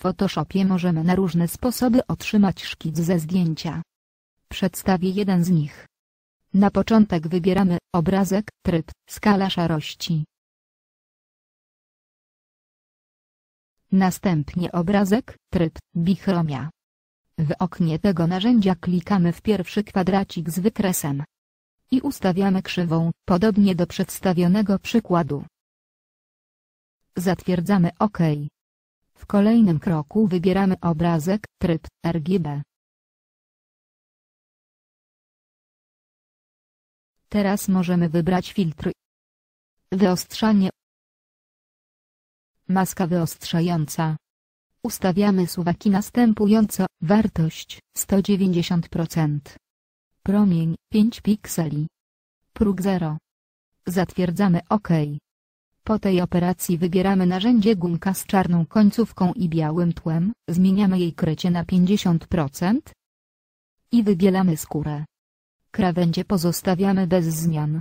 Photoshopie możemy na różne sposoby otrzymać szkic ze zdjęcia. Przedstawię jeden z nich. Na początek wybieramy obrazek, tryb, skala szarości. Następnie obrazek, tryb, bichromia. W oknie tego narzędzia klikamy w pierwszy kwadracik z wykresem i ustawiamy krzywą, podobnie do przedstawionego przykładu. Zatwierdzamy OK. W kolejnym kroku wybieramy obrazek, tryb, RGB. Teraz możemy wybrać filtry. Wyostrzanie. Maska wyostrzająca. Ustawiamy suwaki następująco, wartość 190%. Promień 5 pikseli. Próg 0. Zatwierdzamy OK. Po tej operacji wybieramy narzędzie gumka z czarną końcówką i białym tłem, zmieniamy jej krycie na 50% i wybielamy skórę. Krawędzie pozostawiamy bez zmian.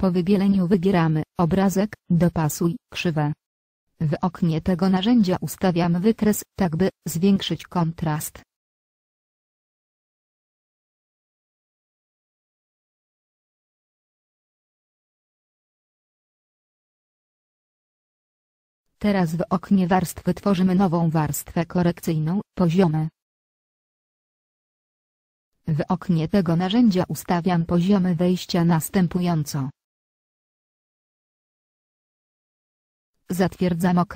Po wybieleniu wybieramy obrazek, dopasuj krzywę. W oknie tego narzędzia ustawiamy wykres, tak by zwiększyć kontrast. Teraz w oknie warstwy tworzymy nową warstwę korekcyjną, poziome. W oknie tego narzędzia ustawiam poziomy wejścia następująco. Zatwierdzam OK.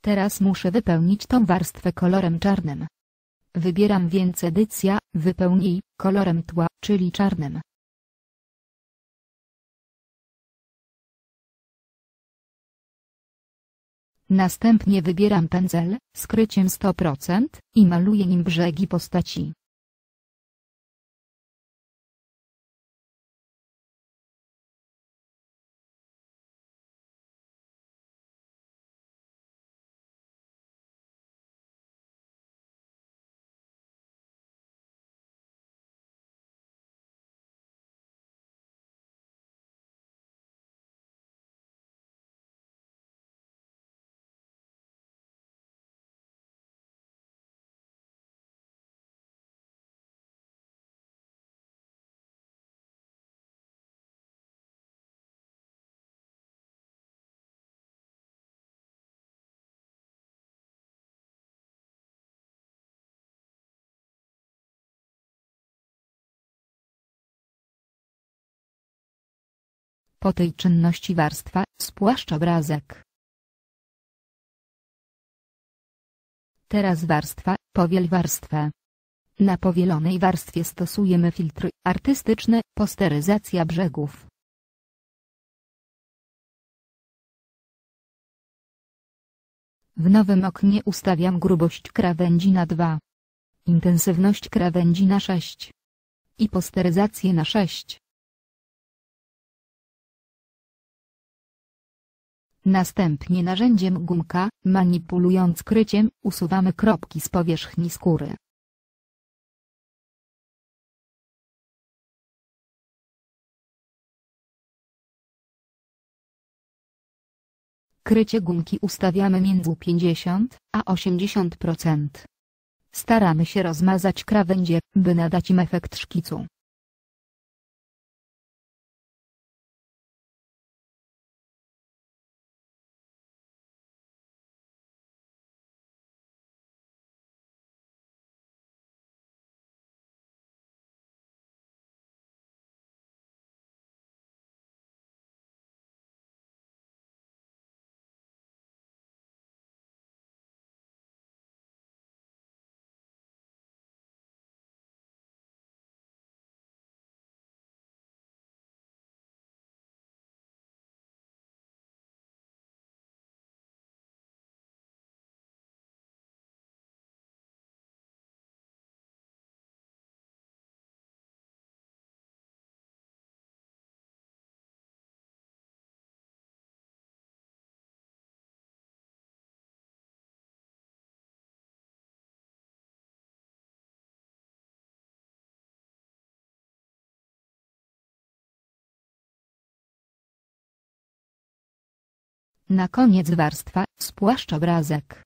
Teraz muszę wypełnić tą warstwę kolorem czarnym. Wybieram więc edycja, wypełnij, kolorem tła, czyli czarnym. Następnie wybieram pędzel, skryciem 100% i maluję nim brzegi postaci. Po tej czynności warstwa spłaszcza obrazek. Teraz warstwa, powiel warstwę. Na powielonej warstwie stosujemy filtry artystyczne, posteryzacja brzegów. W nowym oknie ustawiam grubość krawędzi na 2. Intensywność krawędzi na 6. I posteryzację na 6. Następnie narzędziem gumka, manipulując kryciem, usuwamy kropki z powierzchni skóry. Krycie gumki ustawiamy między 50 a 80%. Staramy się rozmazać krawędzie, by nadać im efekt szkicu. Na koniec warstwa, spłaszcz obrazek.